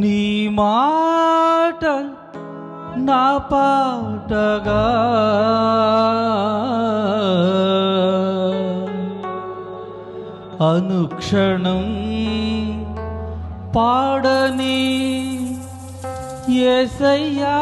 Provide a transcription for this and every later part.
నీ మాట నా పాటగా అనుక్షణం పాడని ఎసయ్యా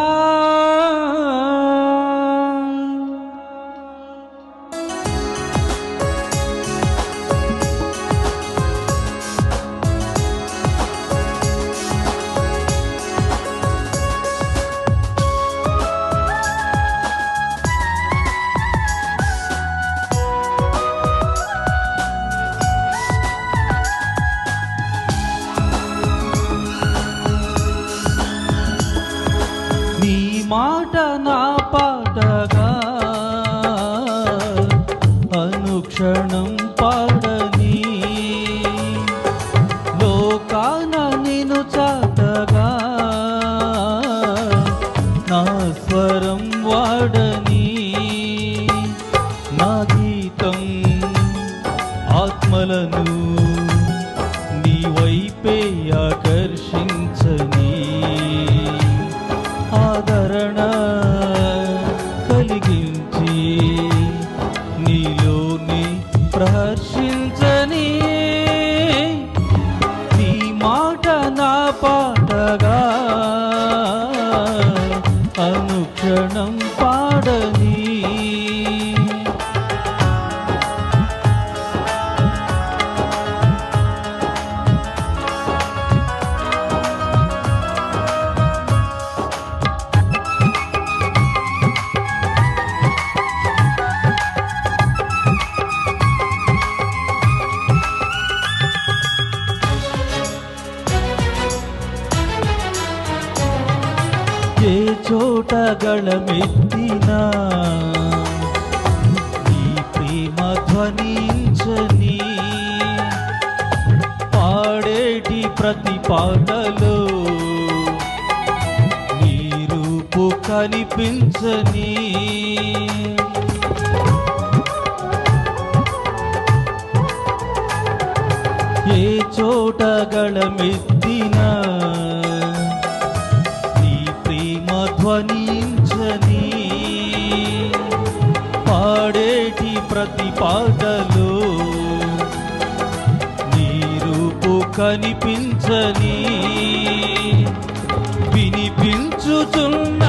మాట నా పాటగా. అనుక్షణం పాడని. లోకాన నేను చాటగా. నా స్వరం వాడని. నా గీతం ఆత్మలను నీ వైపేయా പാഠക അനുക്ഷണം ఏ చోట గళమెత్తినా? నీ ప్రేమ ధ్వనించని పాడేటి ప్రతి పాటలో? నీ రూపు కనిపించని ఏ చోట గళమెత్తినా? ధ్వనించని పాడేటి ప్రతి పాటలో నీరూపు కనిపించని వినిపించుచున్న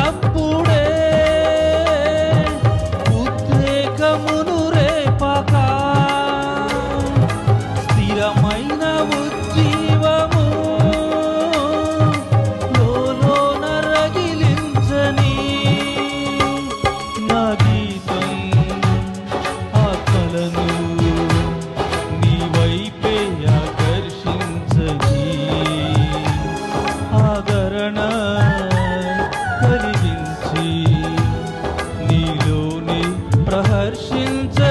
महर्षिंच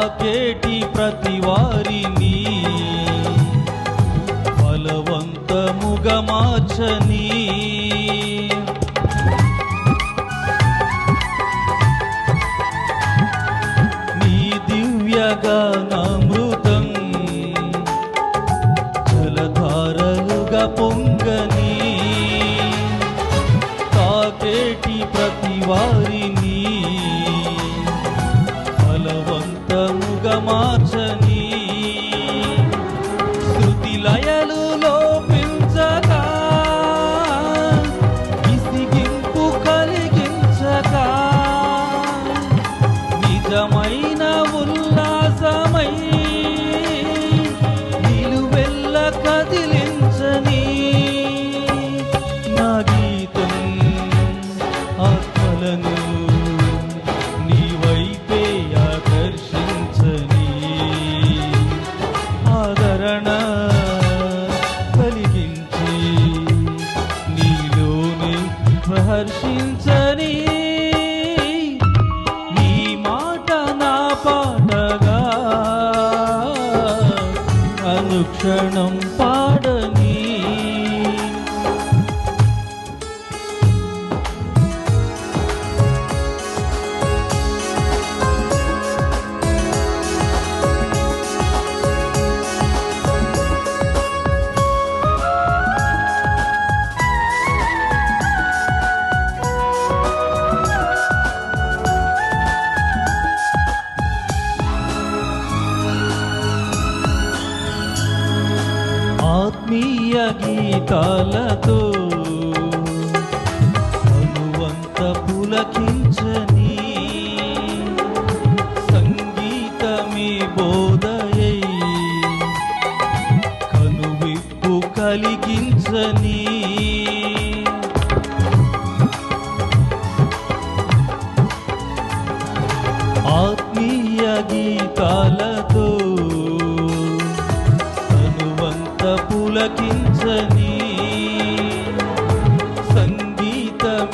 తాకేటి ప్రతి వారిని ఫలవంతముగా మార్చని हर्षिल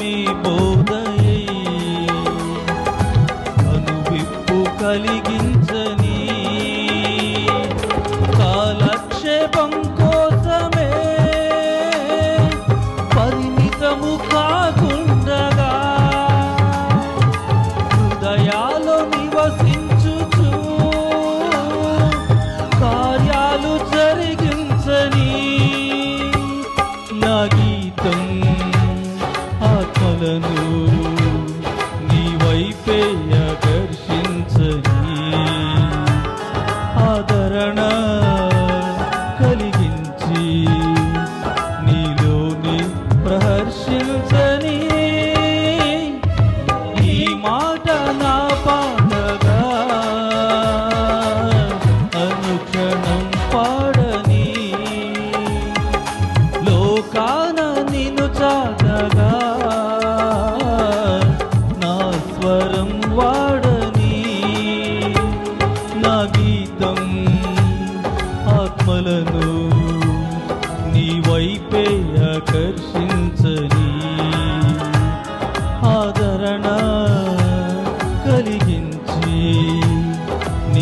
मी बोध ना पा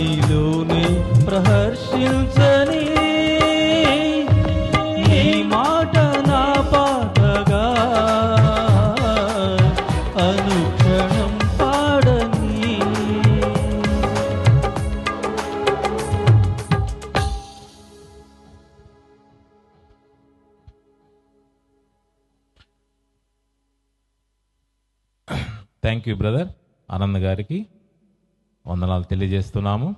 నీలోనే ప్రహర్షించని నీ మాట నా పాటగా అనుక్షణం పాడని థ్యాంక్ యూ బ్రదర్ ఆనంద్ గారికి వందనాలు తెలియజేస్తున్నాము.